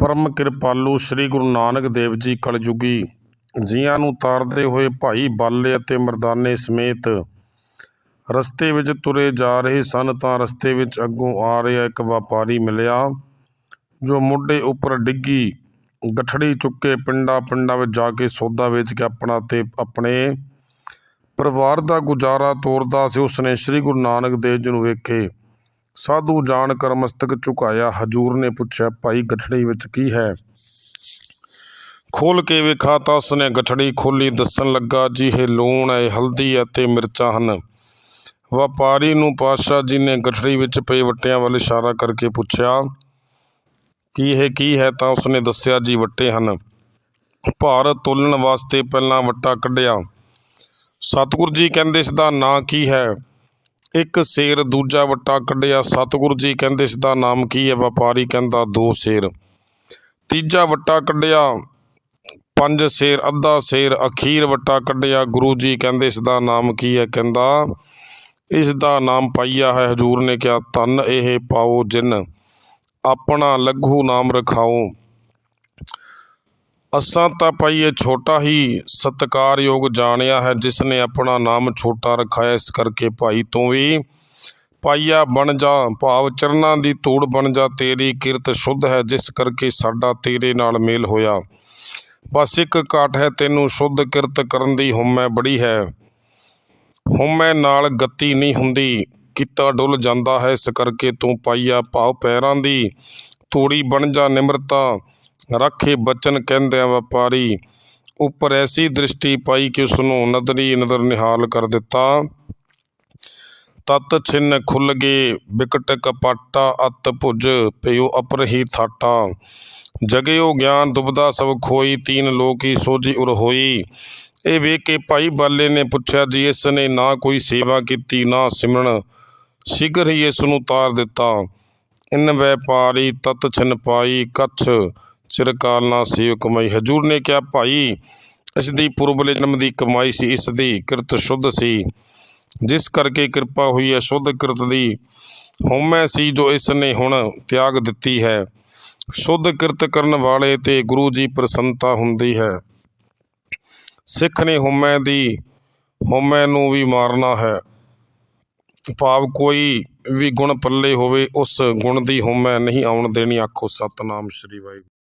ਪਰਮ ਕਿਰਪਾਲੂ ਸ੍ਰੀ ਗੁਰੂ ਨਾਨਕ ਦੇਵ ਜੀ ਕਲਯੁਗੀ ਜੀਆਂ ਨੂੰ ਤਾਰਦੇ ਹੋਏ ਭਾਈ ਬਾਲੇ ਅਤੇ ਮਰਦਾਨੇ ਸਮੇਤ ਰਸਤੇ ਵਿੱਚ ਤੁਰੇ ਜਾ ਰਹੇ ਸਨ ਤਾਂ ਰਸਤੇ ਵਿੱਚ ਅੱਗੋਂ ਆ ਰਿਹਾ ਇੱਕ ਵਪਾਰੀ ਮਿਲਿਆ, ਜੋ ਮੋਢੇ ਉੱਪਰ ਡਿੱਗੀ, ਗਠੜੀ ਚੁੱਕੇ ਪਿੰਡਾਂ ਪਿੰਡਾਂ ਵਿੱਚ ਜਾ ਕੇ ਸੌਦਾ ਵੇਚ ਕੇ ਆਪਣਾ ਤੇ ਆਪਣੇ ਪਰਿਵਾਰ ਦਾ ਗੁਜ਼ਾਰਾ ਤੋਰਦਾ ਸੀ। ਉਸਨੇ ਸ੍ਰੀ ਗੁਰੂ ਨਾਨਕ ਦੇਵ ਜੀ ਨੂੰ ਵੇਖੇ। ਸਾਧੂ ਜਾਣ ਕਰ ਮਸਤਕ ਝੁਕਾਇਆ। ਹਜੂਰ ਨੇ ਪੁੱਛਿਆ, ਭਾਈ, ਗਠੜੀ ਵਿੱਚ ਕੀ ਹੈ? ਖੋਲ ਕੇ ਵੇਖਾ ਤਾਂ ਉਸਨੇ ਗਠੜੀ ਖੋਲੀ ਦੱਸਣ ਲੱਗਾ ਜੀ ਇਹ ਲੂਣ ਹੈ ਹਲਦੀ ਹੈ ਤੇ ਮਿਰਚਾਂ ਹਨ। ਵਪਾਰੀ ਨੂੰ ਪਾਤਸ਼ਾਹ ਜੀ ਨੇ ਗਠੜੀ ਵਿੱਚ ਪਏ ਵੱਟਿਆਂ ਵੱਲ ਇਸ਼ਾਰਾ ਕਰਕੇ ਪੁੱਛਿਆ, ਕਿ ਇਹ ਕੀ ਹੈ? ਤਾਂ ਉਸਨੇ ਦੱਸਿਆ, ਜੀ, ਵੱਟੇ ਹਨ। ਭਾਰ ਤੋਲਣ ਵਾਸਤੇ ਪਹਿਲਾਂ ਵੱਟਾ ਕੱਢਿਆ। ਸਤਿਗੁਰ ਜੀ ਕਹਿੰਦੇ ਇਸ ਦਾ ਨਾਂ ਕੀ ਹੈ? ਇੱਕ ਸ਼ੇਰ ਦੂਜਾ ਵੱਟਾ ਕੱਢਿਆ। ਸਤਿਗੁਰੂ ਜੀ ਕਹਿੰਦੇ ਇਸ ਦਾ ਨਾਮ ਕੀ ਹੈ ਵਪਾਰੀ? ਕਹਿੰਦਾ, ਦੋ ਸ਼ੇਰ। ਤੀਜਾ ਵੱਟਾ ਕੱਢਿਆ, ਪੰਜ ਸ਼ੇਰ, ਅੱਧਾ ਸ਼ੇਰ, ਅਖੀਰ ਵੱਟਾ ਕੱਢਿਆ। ਗੁਰੂ ਜੀ ਕਹਿੰਦੇ ਇਸ ਦਾ ਨਾਮ ਕੀ ਹੈ? ਕਹਿੰਦਾ, ਇਸ ਦਾ ਨਾਮ ਪਾਈਆ ਹੈ, ਹਜੂਰ ਨੇ ਕਿਹਾ, ਧੰਨ ਇਹ ਪਾਓ ਜਿਨ, ਆਪਣਾ ਲਘੂ ਨਾਮ ਰਖਾਓ। ਅਸਾਂ ਤਾਂ ਪਾਈਏ ਛੋਟਾ ਹੀ ਸਤਿਕਾਰਯੋਗ ਜਾਣਿਆ ਹੈ ਜਿਸ ਨੇ ਆਪਣਾ ਨਾਮ ਛੋਟਾ ਰਖਾਇਆ ਇਸ ਕਰਕੇ ਭਾਈ ਤੂੰ ਵੀ ਪਾਈਆ ਬਣ ਜਾ, ਭਾਵ ਚਰਨਾਂ ਦੀ ਧੂੜ ਬਣ ਜਾ, ਤੇਰੀ ਕਿਰਤ ਸ਼ੁੱਧ ਹੈ, ਜਿਸ ਕਰਕੇ ਸਾਡਾ ਤੇਰੇ ਨਾਲ ਮੇਲ ਹੋਇਆ। ਬਸ ਇੱਕ ਘਾਟ ਹੈ, ਤੈਨੂੰ ਸ਼ੁੱਧ ਕਿਰਤ ਕਰਨ ਦੀ ਹੁਮੈ ਬੜੀ ਹੈ। ਹੁਮੈ ਨਾਲ ਗੱਤੀ ਨਹੀਂ ਹੁੰਦੀ, ਕੀਤਾ ਡੁੱਲ ਜਾਂਦਾ ਹੈ, ਇਸ ਕਰਕੇ ਤੂੰ ਪਾਈਆ ਭਾਵ ਪੈਰਾਂ ਦੀ ਤੂੜੀ ਬਣ ਜਾ, ਨਿਮਰਤਾ ਰੱਖੇ ਬਚਨ ਕਹਿੰਦਿਆਂ ਵਪਾਰੀ, ਉੱਪਰ ਐਸੀ ਦ੍ਰਿਸ਼ਟੀ ਪਾਈ ਕਿ ਉਸ ਨੂੰ ਨਦਰੀ ਨਦਰ ਨਿਹਾਲ ਕਰ ਦਿੱਤਾ। ਤਤ ਛਿਨ ਖੁੱਲ ਗਏ, ਵਿਕਟ ਕਪਾਟਾ ਅਤ ਭੁਜ ਪਿਓ ਅਪਰਹੀ ਥਾਟਾ। ਜਗਿਓ ਗਿਆਨ ਦੁਬਦਾ ਸਭ ਖੋਈ, ਤੀਨ ਹੀ ਸੋਝੀ ਉਰ ਹੋਈ। ਇਹ ਵੇਖ ਕੇ ਭਾਈ ਬਾਲੇ ਨੇ ਪੁੱਛਿਆ, ਜੀ ਇਸ ਨੇ ਨਾ ਕੋਈ ਸੇਵਾ ਕੀਤੀ, ਨਾ ਸਿਮਰਨ, ਸ਼ੀਘਰ ਹੀ ਇਸ ਨੂੰ ਤਾਰ ਦਿੱਤਾ। ਇਨ ਵੈਪਾਰੀ ਤਤ ਛਿਨ ਪਾਈ, ਕੱਛ ਚਿਰਕਾਲ ਨਾ ਸੇਵ ਕਮਾਈ। ਹਜੂਰ ਨੇ ਕਿਹਾ, ਭਾਈ ਇਸ ਦੀ ਪੁਰਬਲੇ ਜਨਮ ਦੀ ਕਮਾਈ ਸੀ ਇਸ ਦੀ ਕਿਰਤ ਸ਼ੁੱਧ ਸੀ। ਜਿਸ ਕਰਕੇ ਕਿਰਪਾ ਹੋਈ ਹੈ, ਸ਼ੁੱਧ ਕਿਰਤ ਦੀ ਹਉਮੈ ਸੀ ਜੋ ਇਸ ਨੇ ਹੁਣ ਤਿਆਗ ਦਿੱਤੀ ਹੈ। ਸ਼ੁੱਧ ਕਿਰਤ ਕਰਨ ਵਾਲੇ ਤੇ ਗੁਰੂ ਜੀ ਪ੍ਰਸੰਨਤਾ ਹੁੰਦੀ ਹੈ। ਸਿੱਖ ਨੇ ਹਉਮੈ ਦੀ, ਹਉਮੈ ਨੂੰ ਵੀ ਮਾਰਨਾ ਹੈ। ਭਾਵ ਕੋਈ ਵੀ ਗੁਣ ਪੱਲੇ ਹੋਵੇ, ਉਸ ਗੁਣ ਦੀ ਹਉਮੈ ਨਹੀਂ ਆਉਣ ਦੇਣੀ। ਆਖੋ, ਸਤਨਾਮ ਸ੍ਰੀ ਵਾਹਿਗੁਰੂ।